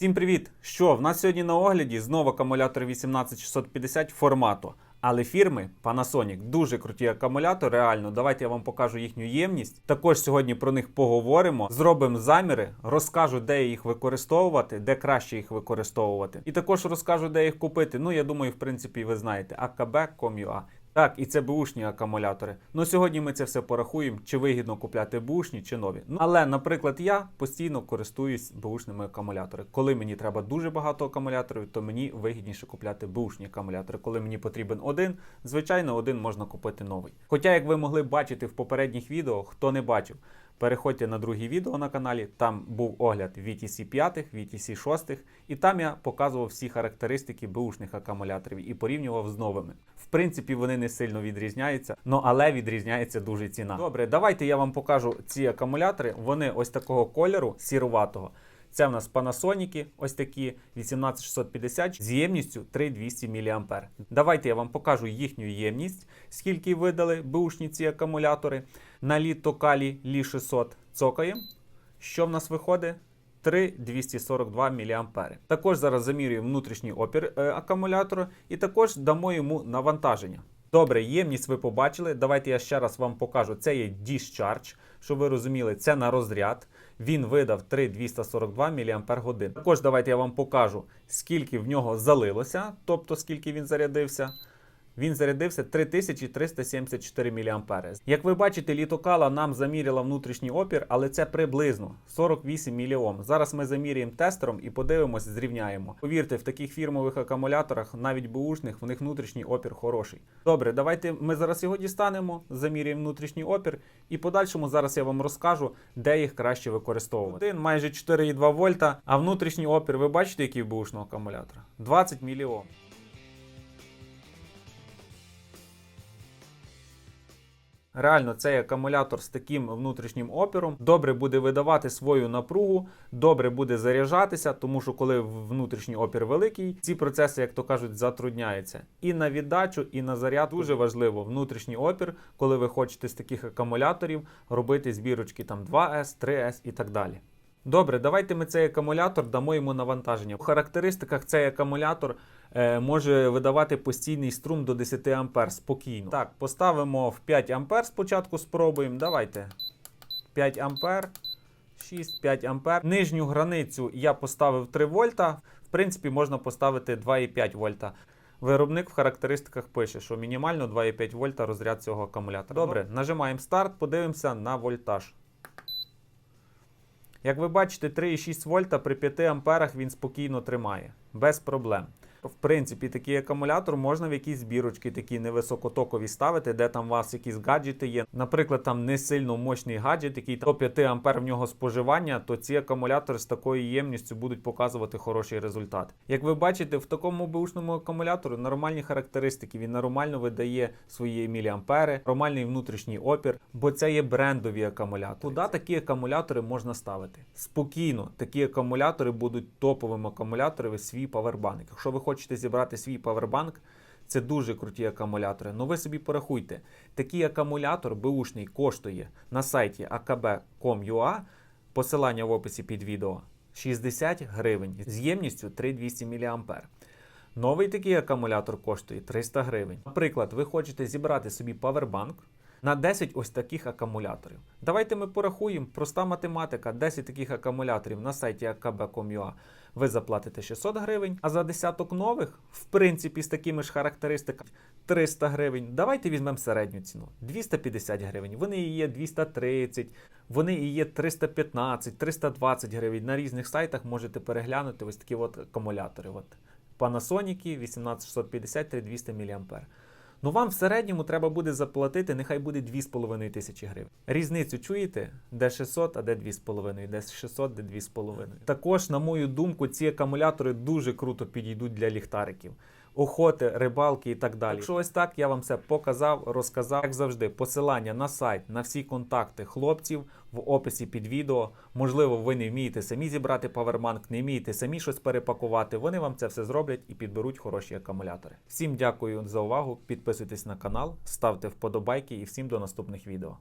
Всім привіт! Що в нас сьогодні на огляді знову акумулятор 18650 формату. Але фірми Panasonic дуже круті акумулятори. Реально, давайте я вам покажу їхню ємність. Також сьогодні про них поговоримо. Зробимо заміри, розкажу, де їх використовувати, де краще їх використовувати. І також розкажу, де їх купити. Ну, я думаю, в принципі, ви знаєте, akb.com.ua. Так, і це бушні акумулятори. Ну сьогодні ми це все порахуємо, чи вигідно купляти бушні, чи нові. Ну, але, наприклад, я постійно користуюсь бушними акумуляторами. Коли мені треба дуже багато акумуляторів, то мені вигідніше купляти бушні акумулятори. Коли мені потрібен один, звичайно, один можна купити новий. Хоча, як ви могли бачити в попередніх відео, хто не бачив. Переходьте на друге відео на каналі. Там був огляд VTC 5, VTC 6, і там я показував всі характеристики бушних акумуляторів і порівнював з новими. В принципі, вони не сильно відрізняються, ну але відрізняється дуже ціна. Добре, давайте я вам покажу ці акумулятори. Вони ось такого кольору сіруватого. Це в нас Panasonic, ось такі 18650 з ємністю 3200 мА. Давайте я вам покажу їхню ємність, скільки видали бушні ці акумулятори. На літо калі Лі 600 цокаємо. Що в нас виходить? 3,242 мА. Також зараз замірюємо внутрішній опір е, акумулятора і також дамо йому навантаження. Добре, ємність ви побачили. Давайте я ще раз вам покажу. Це є Discharge, щоб ви розуміли, це на розряд. Він видав 3,242 мАч. Також давайте я вам покажу, скільки в нього залилося, тобто скільки він зарядився. Він зарядився 3374 мА. Як ви бачите, літокала нам заміряла внутрішній опір, але це приблизно 48 мОм. Зараз ми заміряємо тестером і подивимось, зрівняємо. Повірте, в таких фірмових акумуляторах, навіть бушних, в них внутрішній опір хороший. Добре, давайте ми зараз його дістанемо, заміряємо внутрішній опір, і подальшому зараз я вам розкажу, де їх краще використовувати. Один майже 4,2 вольта, а внутрішній опір, ви бачите, який бушного акумулятора? 20 мільйон. Реально, цей акумулятор з таким внутрішнім опіром добре буде видавати свою напругу, добре буде заряджатися, тому що коли внутрішній опір великий, ці процеси, як то кажуть, затрудняються. І на віддачу, і на заряд дуже важливо внутрішній опір, коли ви хочете з таких акумуляторів робити збірочки там 2С, 3С і так далі. Добре, давайте ми цей акумулятор дамо йому навантаження. У характеристиках цей акумулятор е, може видавати постійний струм до 10 А спокійно. Так, поставимо в 5 А спочатку спробуємо. Давайте. 5 А. 6, 5 А. Нижню границю я поставив 3 вольта. В принципі, можна поставити 2,5 вольта. Виробник в характеристиках пише, що мінімально 2,5 вольта розряд цього акумулятора. Добре, нажимаємо старт, подивимося на вольтаж. Як ви бачите, 3,6 вольта при 5 амперах він спокійно тримає, без проблем. В принципі, такий акумулятор можна в якісь збірочки такі невисокотокові ставити, де там у вас якісь гаджети є. Наприклад, там не сильно мощний гаджет, який до 5 ампер в нього споживання, то ці акумулятори з такою ємністю будуть показувати хороший результат. Як ви бачите, в такому бушному акумулятору нормальні характеристики, він нормально видає свої міліампери, нормальний внутрішній опір, бо це є брендові акумулятори. Куди такі акумулятори можна ставити? Спокійно, такі акумулятори будуть топовим акумулятором свій павербанк. Якщо ви хочете зібрати свій павербанк, це дуже круті акумулятори. Ну ви собі порахуйте, такий акумулятор беушний коштує на сайті akb.com.ua, посилання в описі під відео, 60 гривень з ємністю 3200 мА. Новий такий акумулятор коштує 300 гривень. Наприклад, ви хочете зібрати собі павербанк на 10 ось таких акумуляторів. Давайте ми порахуємо. Проста математика, 10 таких акумуляторів на сайті akb.com.ua ви заплатите 600 гривень, а за десяток нових, в принципі, з такими ж характеристиками 300 гривень. Давайте візьмемо середню ціну 250 гривень. Вони і є 230, вони і є 315, 320 гривень. На різних сайтах можете переглянути ось такі от акумулятори. От Panasonic 18650 3200 мА. Ну вам в середньому треба буде заплатити, нехай буде 2,5 тисячі гривень. Різницю чуєте? Де 600, а де 2,5, де 600, де 2,5. Також, на мою думку, ці акумулятори дуже круто підійдуть для ліхтариків. Охоти, рибалки і так далі. Якщо ось так, я вам все показав, розказав. Як завжди, посилання на сайт, на всі контакти хлопців в описі під відео. Можливо, ви не вмієте самі зібрати павербанк, не вмієте самі щось перепакувати. Вони вам це все зроблять і підберуть хороші акумулятори. Всім дякую за увагу. Підписуйтесь на канал, ставте вподобайки і всім до наступних відео.